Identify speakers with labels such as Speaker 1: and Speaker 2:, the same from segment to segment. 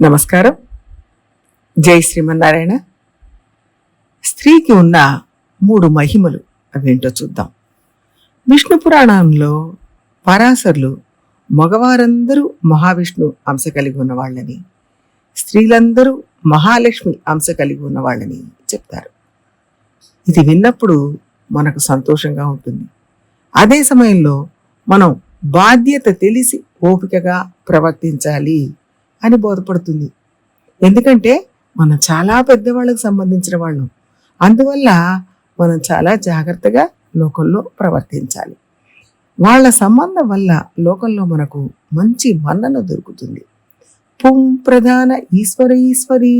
Speaker 1: నమస్కారం. జై శ్రీమన్నారాయణ. స్త్రీకి ఉన్న మూడు మహిమలు అవేంటో చూద్దాం. విష్ణు పురాణంలో పరాశరులు మగవారందరూ మహావిష్ణు అంశ కలిగి ఉన్న వాళ్ళని స్త్రీలందరూ మహాలక్ష్మి అంశ కలిగి ఉన్న వాళ్ళని చెప్తారు. ఇది విన్నప్పుడు మనకు సంతోషంగా ఉంటుంది. అదే సమయంలో మనం బాధ్యత తెలిసి ఓపికగా ప్రవర్తించాలి అని బోధపడుతుంది. ఎందుకంటే మనం చాలా పెద్దవాళ్ళకు సంబంధించిన వాళ్ళం. అందువల్ల మనం చాలా జాగ్రత్తగా లోకంలో ప్రవర్తించాలి. వాళ్ళ సంబంధం వల్ల లోకంలో మనకు మంచి మన్నన దొరుకుతుంది. పుం ప్రధాన ఈశ్వర ఈశ్వరీ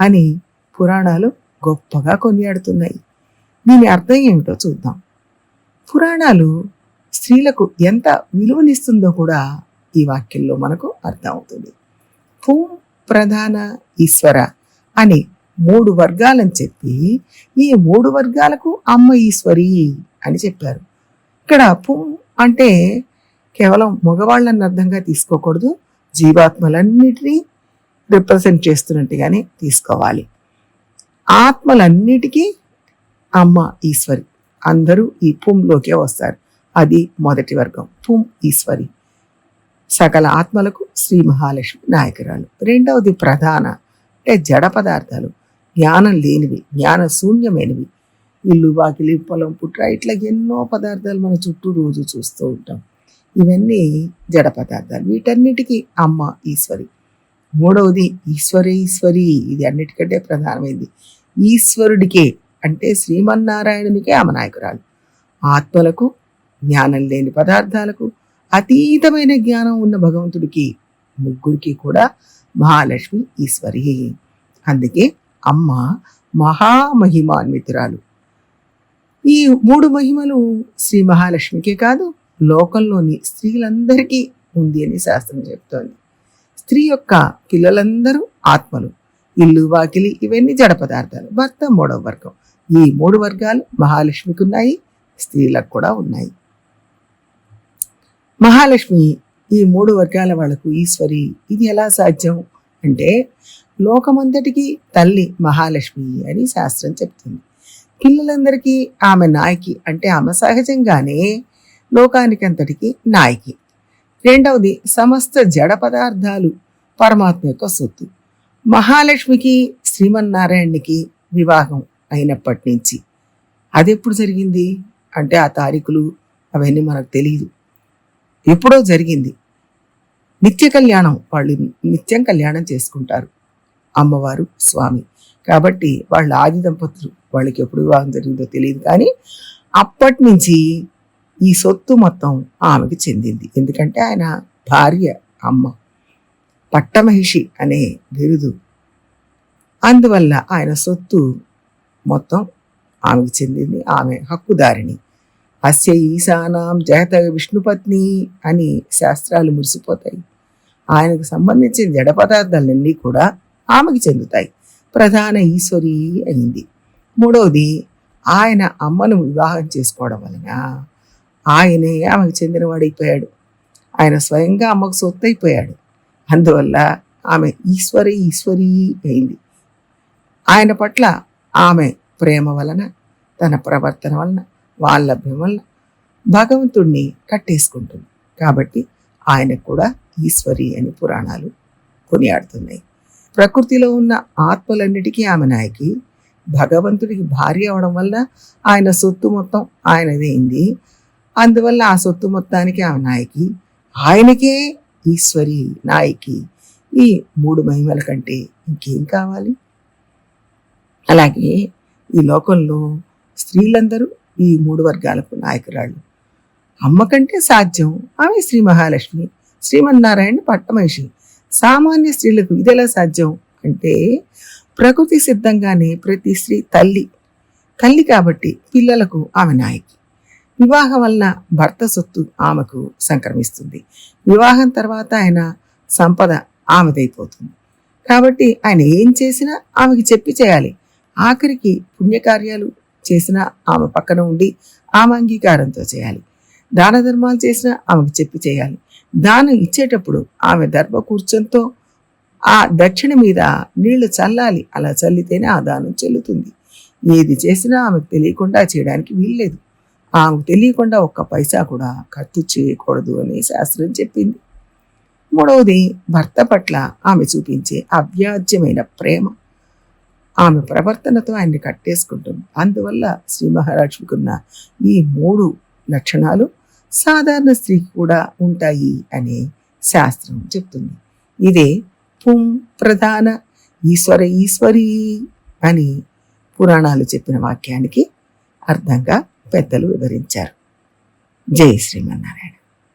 Speaker 1: అని పురాణాలు గొప్పగా కొనియాడుతున్నాయి. దీని అర్థం ఏమిటో చూద్దాం. పురాణాలు స్త్రీలకు ఎంత విలువనిస్తుందో కూడా ఈ వాక్యంలో మనకు అర్థమవుతుంది. పుం ప్రధాన ఈశ్వర అని మూడు వర్గాలని చెప్పి ఈ మూడు వర్గాలకు అమ్మ ఈశ్వరి అని చెప్పారు. ఇక్కడ పుం అంటే కేవలం మగవాళ్ళని అర్థంగా తీసుకోకూడదు జీవాత్మలన్నిటినీ రిప్రజెంట్ చేస్తున్నట్టుగానే తీసుకోవాలి. ఆత్మలన్నిటికీ అమ్మ ఈశ్వరి. అందరూ ఈ పుంలోకే వస్తారు. అది మొదటి వర్గం. పుం ఈశ్వరి. సకల ఆత్మలకు శ్రీ మహాలక్ష్మి నాయకురాలు. రెండవది ప్రధాన అంటే జడ పదార్థాలు. జ్ఞానం లేనివి జ్ఞాన శూన్యమైనవి ఇల్లు వాకిలి పొలం పుట్ర ఇట్లా ఎన్నో పదార్థాలు మన చుట్టూ రోజు చూస్తూ ఉంటాం. ఇవన్నీ జడ పదార్థాలు. వీటన్నిటికీ అమ్మ ఈశ్వరి. మూడవది ఈశ్వరేశ్వరి ఇది అన్నిటికంటే ప్రధానమైంది. ఈశ్వరుడికే అంటే శ్రీమన్నారాయణునికే ఆమె నాయకురాలు. ఆత్మలకు జ్ఞానం లేని పదార్థాలకు అతీతమైన జ్ఞానం ఉన్న భగవంతుడికి ముగ్గురికి కూడా మహాలక్ష్మి ఈశ్వరి. అందుకే అమ్మ మహామహిమాన్వితురాలు. ఈ మూడు మహిమలు శ్రీ మహాలక్ష్మికే కాదు లోకంలోని స్త్రీలందరికీ ఉంది అని శాస్త్రం చెప్తోంది స్త్రీ యొక్క పిల్లలందరూ ఆత్మలు. ఇల్లు వాకిలి ఇవన్నీ జడ పదార్థాలు. భర్త మూడవ వర్గం. ఈ మూడు వర్గాలు మహాలక్ష్మికి ఉన్నాయి స్త్రీలకు కూడా ఉన్నాయి. మహాలక్ష్మి ఈ మూడు వర్గాల వాళ్ళకు ఈశ్వరి. ఇది ఎలా సాధ్యం? అంటే లోకమంతటికీ తల్లి మహాలక్ష్మి అని శాస్త్రం చెప్తుంది. పిల్లలందరికీ ఆమె నాయకి అంటే ఆమె సహజంగానే లోకానికి అంతటికి నాయకి. రెండవది సమస్త జడ పదార్థాలు పరమాత్మ యొక్క సొత్తు. మహాలక్ష్మికి శ్రీమన్నారాయణునికి వివాహం అయినప్పటి నుంచి. అది ఎప్పుడు జరిగింది? అంటే ఆ తారీఖులు అవన్నీ మనకు తెలియదు ఎప్పుడో జరిగింది. నిత్య కళ్యాణం వాళ్ళు నిత్యం కళ్యాణం చేసుకుంటారు. అమ్మవారు స్వామి. కాబట్టి వాళ్ళ ఆది దంపతులు వాళ్ళకి ఎప్పుడు వివాహం జరిగిందో తెలియదు కానీ అప్పటి నుంచి ఈ సొత్తు మొత్తం ఆమెకి చెందింది. ఎందుకంటే ఆయన భార్య అమ్మ. పట్టమహిషి అనే బిరుదు. అందువల్ల ఆయన సొత్తు మొత్తం ఆమెకు చెందింది. ఆమె హక్కుదారిని అస్య ఈశానాం జగత విష్ణుపత్ని అని శాస్త్రాలు మురిసిపోతాయి. ఆయనకు సంబంధించిన జడ పదార్థాలన్నీ కూడా ఆమెకి చెందుతాయి. ప్రధాన ఈశ్వరి అయింది. మూడవది ఆయన అమ్మను వివాహం చేసుకోవడం వలన ఆయనే ఆమెకు చెందినవాడైపోయాడు. ఆయన స్వయంగా అమ్మకు సొత్తు అయిపోయాడు అందువల్ల ఆమె ఈశ్వరి ఈశ్వరి అయింది. ఆయన పట్ల ఆమె ప్రేమ వలన తన ప్రవర్తన వలన వాల్లభ్యం వల్ల భగవంతుణ్ణి కట్టేసుకుంటుంది. కాబట్టి ఆయనకు కూడా ఈశ్వరి అని పురాణాలు కొనియాడుతున్నాయి. ప్రకృతిలో ఉన్న ఆత్మలన్నిటికీ ఆమె నాయకి. భగవంతుడికి భార్య అవడం వల్ల ఆయన సొత్తు మొత్తం ఆయనదైంది అందువల్ల ఆ సొత్తు మొత్తానికి ఆమె నాయకి ఆయనకే ఈశ్వరి నాయకి ఈ మూడు మహిమల కంటే ఇంకేం కావాలి? అలాగే ఈ లోకంలో స్త్రీలందరూ ఈ మూడు వర్గాలకు నాయకురాళ్ళు. అమ్మ కంటే సాధ్యం ఆమె శ్రీ మహాలక్ష్మి శ్రీమన్నారాయణ పట్టమహిషి. సామాన్య స్త్రీలకు ఇదెలా సాధ్యం అంటే ప్రకృతి సిద్ధంగానే ప్రతి స్త్రీ తల్లి తల్లి కాబట్టి పిల్లలకు ఆమె నాయకి. వివాహం వలన భర్త సొత్తు ఆమెకు సంక్రమిస్తుంది. వివాహం తర్వాత ఆయన సంపద ఆమెదైపోతుంది. కాబట్టి ఆయన ఏం చేసినా ఆమెకి చెప్పి చేయాలి. ఆఖరికి పుణ్యకార్యాలు చేసినా ఆమె పక్కన ఉండి ఆమె అంగీకారంతో చేయాలి. దాన ధర్మాలు చేసినా ఆమెకు చెప్పి చేయాలి. దానం ఇచ్చేటప్పుడు ఆమె దర్భ కూర్చంతో ఆ దక్షిణ మీద నీళ్ళు చల్లాలి. అలా చల్లితేనే ఆ దానం చెల్లుతుంది. ఏది చేసినా ఆమెకు తెలియకుండా చేయడానికి వీల్లేదు. ఆమెకు తెలియకుండా ఒక్క పైసా కూడా ఖర్చు చేయకూడదు అని శాస్త్రం చెప్పింది. మూడవది భర్త పట్ల ఆమె చూపించే అవ్యాజ్యమైన ప్రేమ. ఆమె ప్రవర్తనతో ఆయన్ని కట్టేసుకుంటుంది. అందువల్ల శ్రీ మహాలక్ష్మికి ఉన్న ఈ మూడు లక్షణాలు సాధారణ స్త్రీకి కూడా ఉంటాయి అని శాస్త్రం చెప్తుంది. ఇదే పుం ప్రధాన ఈశ్వర ఈశ్వరి అని పురాణాలు చెప్పిన వాక్యానికి అర్థంగా పెద్దలు వివరించారు. జై శ్రీమన్నారాయణ